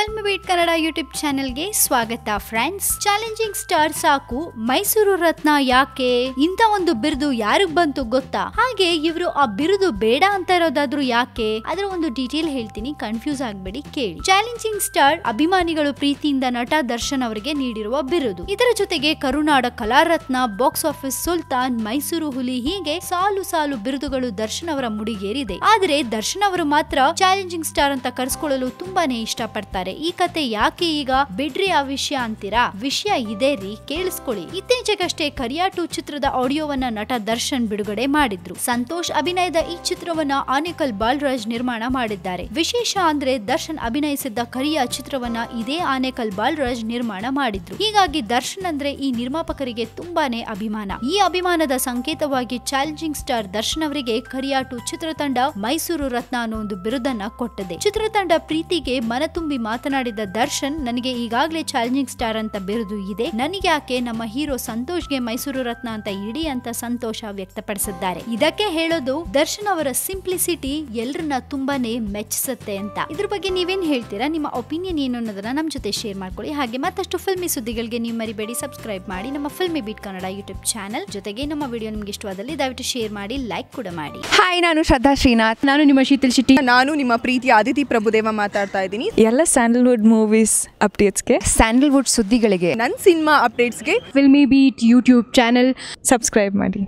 Film beat Kannada YouTube ಚಾನೆಲ್ಗೆ ಸ್ವಾಗತ friends challenging star ಸಾಕು, ಮೈಸೂರು ರತ್ನ ಯಾಕೆ? ಇಂತ ಒಂದು ಬಿರುದು ಯಾರಿಗ್ ಬಂತು ಗೊತ್ತಾ? ಹಾಗೆ ಇವರು ಆ ಬಿರುದು ಬೇಡ ಅಂತ ಇರೋದಾದ್ರೂ ಯಾಕೆ? ಅದರ ಒಂದು ಡೀಟೇಲ್ ಹೇಳ್ತೀನಿ ಕನ್ಫ್ಯೂಸ್ ಆಗ್ಬೇಡಿ, ಕೇಳಿ. ಚಾಲೆಂಜಿಂಗ್ ಸ್ಟಾರ್ ಅಭಿಮಾನಿಗಳು ಪ್ರೀತಿಯಿಂದ ನಟ ದರ್ಶನ್ ಅವರಿಗೆ ನೀಡಿರುವ ಬಿರುದು. ಇದರ ಜೊತೆಗೆ ಕರುನಾಡ ಕಲಾರತ್ನ ಬಾಕ್ಸ್ ಆಫೀಸ್ ಸುಲ್ತಾನ್, ಮೈಸೂರು ಹುಲಿ ಹೀಗೆ ಸಾಲು ಸಾಲು ಬಿರುದುಗಳು ದರ್ಶನ್ ಅವರ ಮುಡಿಗೇರಿದೆ. ಆದರೆ ದರ್ಶನ್ ಅವರು ಮಾತ್ರ ಚಾಲೆಂಜಿಂಗ್ ಸ್ಟಾರ್ ಅಂತ ಕರೆಸ್ಕೊಳ್ಳಲು ತುಂಬಾನೇ ಇಷ್ಟಪಡ್ತಾರೆ. ಈ ಕತೆ ಯಾಕೆ ಈಗ ಬಿಡ್ರಿ ಆ ವಿಷಯ ಅಂತೀರಾ? ವಿಷಯ ಇದೆ ರೀ, ಕೇಳಿಸ್ಕೊಳ್ಳಿ. ಇತ್ತೀಚೆಗಷ್ಟೇ ಕರಿಯಾಟು ಚಿತ್ರದ ಆಡಿಯೋವನ್ನ ನಟ ದರ್ಶನ್ ಬಿಡುಗಡೆ ಮಾಡಿದ್ರು. ಸಂತೋಷ್ ಅಭಿನಯದ ಈ ಚಿತ್ರವನ್ನ ಆನೇಕಲ್ ಬಾಲರಾಜ್ ನಿರ್ಮಾಣ ಮಾಡಿದ್ದಾರೆ. ವಿಶೇಷ ಅಂದ್ರೆ ದರ್ಶನ್ ಅಭಿನಯಿಸಿದ್ದ ಕರಿಯ ಚಿತ್ರವನ್ನ ಇದೇ ಆನೇಕಲ್ ಬಾಲರಾಜ್ ನಿರ್ಮಾಣ ಮಾಡಿದ್ರು. ಹೀಗಾಗಿ ದರ್ಶನ್ ಅಂದ್ರೆ ಈ ನಿರ್ಮಾಪಕರಿಗೆ ತುಂಬಾನೇ ಅಭಿಮಾನ. ಈ ಅಭಿಮಾನದ ಸಂಕೇತವಾಗಿ ಚಾಲೆಂಜಿಂಗ್ ಸ್ಟಾರ್ ದರ್ಶನ್ ಅವರಿಗೆ ಕರಿಯಾಟು ಚಿತ್ರತಂಡ ಮೈಸೂರು ರತ್ನ ಅನ್ನೋ ಒಂದು ಬಿರುದನ್ನ ಕೊಟ್ಟಿದೆ. ಚಿತ್ರತಂಡ ಪ್ರೀತಿಗೆ ಮನತುಂಬಿ ಮಾತನಾಡಿದ ದರ್ಶನ್ ನನಗೆ ಈಗಾಗಲೇ ಚಾಲೆಂಜಿಂಗ್ ಸ್ಟಾರ್ ಅಂತ ಬಿರುದು ಇದೆ. ನನಗೆ ಯಾಕೆ ನಮ್ಮ ಹೀರೋ ಸಂತೋಷ್ಗೆ ಮೈಸೂರು ರತ್ನ ಅಂತ ಇಡಿ ಅಂತ ಸಂತೋಷ ವ್ಯಕ್ತಪಡಿಸಿದ್ದಾರೆ. ಇದಕ್ಕೆ ಹೇಳೋದು ದರ್ಶನ್ ಅವರ ಸಿಂಪ್ಲಿಸಿಟಿ ಎಲ್ರನ್ನ ತುಂಬಾನೇ ಮೆಚ್ಚಿಸುತ್ತೆ ಅಂತ. ಇದ್ರ ಬಗ್ಗೆ ನೀವೇನ್ ಹೇಳ್ತೀರಾ? ನಿಮ್ಮ ಒಪಿನಿಯನ್ ಏನು ಅನ್ನೋದನ್ನ ನಮ್ಮ ಜೊತೆ ಶೇರ್ ಮಾಡ್ಕೊಳ್ಳಿ. ಹಾಗೆ ಮತ್ತಷ್ಟು ಫಿಲ್ಮಿ ಸುದ್ದಿಗಳಿಗೆ ನೀವು ಮರಿಬೇಡಿ. ಸಬ್ಸ್ಕ್ರೈಬ್ ಮಾಡಿ ನಮ್ಮ Filmibeat Kannada YouTube channel. ಜೊತೆಗೆ ನಮ್ಮ ವಿಡಿಯೋ ನಿಮ್ಗೆ ಇಷ್ಟವಾದಲ್ಲಿ ದಯವಿಟ್ಟು ಶೇರ್ ಮಾಡಿ ಲೈಕ್ ಕೂಡ ಮಾಡಿ. ಹಾಯ್ ನಾನು ಶ್ರದ್ಧಾ ಶ್ರೀನಾಥ್. ನಾನು ನಿಮ್ಮ ಶೀತಲ್ ಶೆಟ್ಟಿ. ನಾನು ನಿಮ್ಮ ಪ್ರೀತಿ ಆದಿತಿ ಪ್ರಭುದೇವ ಮಾತಾಡ್ತಾ ಇದ್ದೀನಿ. ಎಲ್ಲ ಸ್ಯಾಂಡಲ್ವುಡ್ ಮೂವೀಸ್ ಅಪ್ಡೇಟ್ಸ್ಗೆ ಸ್ಯಾಂಡಲ್ವುಡ್ ಸುದ್ದಿಗಳಿಗೆ. ನನ್ನ ಸಿನಿಮಾ ಅಪ್ಡೇಟ್ಸ್ಗೆ filmy beet YouTube channel subscribe ಮಾಡಿ.